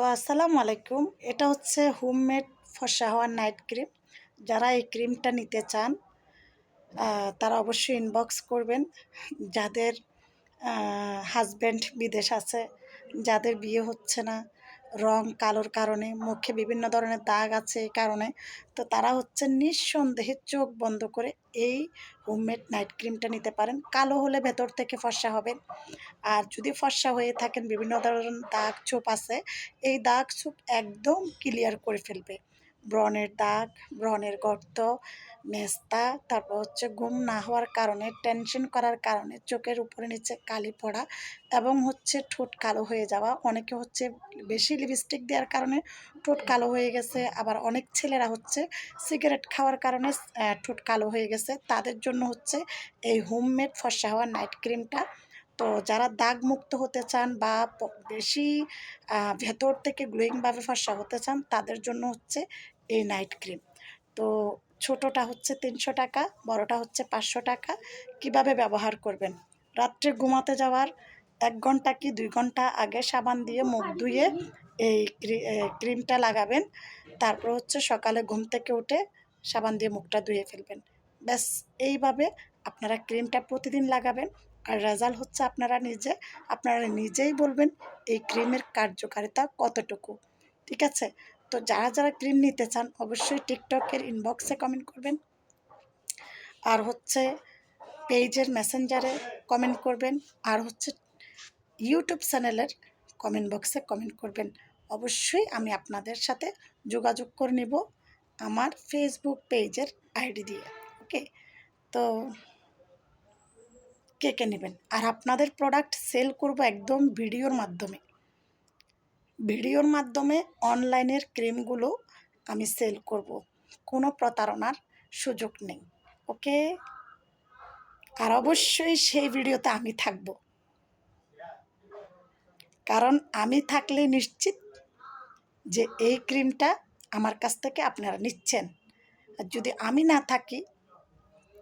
তো আসসালামু আলাইকুম। এটা হচ্ছে হোমমেড ফর্সা হওয়ার নাইট ক্রিম। যারা এই ক্রিমটা নিতে চান তারা অবশ্যই ইনবক্স করবেন। যাদের হাজব্যান্ড বিদেশ আছে, যাদের বিয়ে হচ্ছে না রং কালোর কারণে, মুখে বিভিন্ন ধরনের দাগ আছে এই কারণে। তো তারা হচ্ছে নিঃসন্দেহে চোখ বন্ধ করে এই হোমমেড নাইট ক্রিমটা নিতে পারেন। কালো হলে ভেতর থেকে ফর্সা হবে। আর যদি ফর্সা হয়ে থাকেন, বিভিন্ন ধরনের দাগ ছোপ আছে, এই দাগ ছোপ একদম ক্লিয়ার করে ফেলবে। ব্রণের দাগ, ব্রণের গর্ত মেস্তা তারপর হচ্ছে ঘুম না হওয়ার কারণে টেনশন করার কারণে, চোখের উপরে নিচে কালি পড়া এবং হচ্ছে ঠোঁট কালো হয়ে যাওয়া। অনেকে হচ্ছে বেশি লিপস্টিক দেওয়ার কারণে ঠোঁট কালো হয়ে গেছে। আবার অনেক ছেলেরা হচ্ছে সিগারেট খাওয়ার কারণে ঠোঁট কালো হয়ে গেছে। তাদের জন্য হচ্ছে এই হোমমেড ফর্সা হওয়ার নাইট ক্রিমটা তো যারা দাগ মুক্ত হতে চান বা বেশি ভেতর থেকে গ্লোয়িংভাবে ফর্সা হতে চান, তাদের জন্য হচ্ছে এই নাইট ক্রিম। তো ছোটোটা হচ্ছে তিনশো টাকা, বড়টা হচ্ছে পাঁচশো টাকা। কীভাবে ব্যবহার করবেন? রাত্রে ঘুমাতে যাওয়ার এক ঘণ্টা কি দুই ঘণ্টা আগে সাবান দিয়ে মুখ ধুয়ে এই ক্রিমটা লাগাবেন? তারপর হচ্ছে সকালে ঘুম থেকে উঠে সাবান দিয়ে মুখটা ধুয়ে ফেলবেন। ব্যাস, এইভাবে আপনারা ক্রিমটা প্রতিদিন লাগাবেন। আর রেজাল্ট হচ্ছে আপনারা নিজে, আপনারা নিজেই বলবেন এই ক্রিমের কার্যকারিতা কতটুকু, ঠিক আছে? তো যারা যারা ক্রিম নিতে চান, অবশ্যই টিকটকের ইনবক্সে কমেন্ট করবেন। আর হচ্ছে পেজের মেসেঞ্জারে কমেন্ট করবেন। আর হচ্ছে ইউটিউব চ্যানেলের কমেন্ট বক্সে কমেন্ট করবেন। অবশ্যই আমি আপনাদের সাথে যোগাযোগ করে নিব আমার ফেসবুক পেজের আইডি দিয়ে ওকে তো কে কে নেবেন। আর আপনাদের প্রোডাক্ট সেল করব একদম ভিডিওর মাধ্যমে। ভিডিওর মাধ্যমে অনলাইনের ক্রিমগুলো আমি সেল করব। কোনো প্রতারণার সুযোগ নেই। ওকে আর অবশ্যই সেই ভিডিওতে আমি থাকব। কারণ আমি থাকলে নিশ্চিত যে এই ক্রিমটা আমার কাছ থেকে আপনারা নিচ্ছেন। আর যদি আমি না থাকি,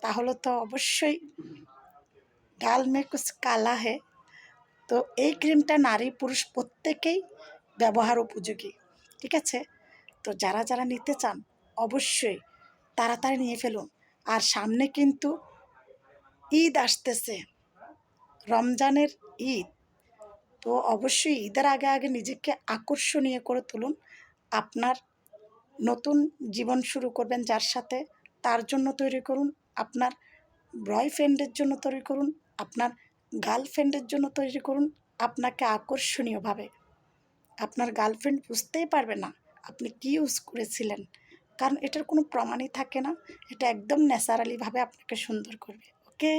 তাহলে তো অবশ্যই ডাল মে কুছ কালা হে তো এই ক্রিমটা নারী পুরুষ প্রত্যেকেই ব্যবহার উপযোগী। ঠিক আছে? তো যারা যারা নিতে চান, অবশ্যই তাড়াতাড়ি নিয়ে ফেলুন। আর সামনে কিন্তু ঈদ আসতেছে। রমজানের ঈদ। তো অবশ্যই ঈদের আগে আগে নিজেকে আকর্ষণীয় করে তুলুন। আপনার নতুন জীবন শুরু করবেন যার সাথে তার জন্য তৈরি করুন। আপনার বয়ফ্রেন্ডের জন্য তৈরি করুন। আপনার গার্লফ্রেন্ডের জন্য তৈরি করুন আপনাকে আকর্ষণীয়ভাবে। আপনার গার্লফ্রেন্ড বুঝতেই পারবে না আপনি কি ইউজ করেছিলেন। কারণ এটার কোনো প্রমাণই থাকে না, এটা একদম ন্যাচারালিভাবে আপনাকে সুন্দর করবে ওকে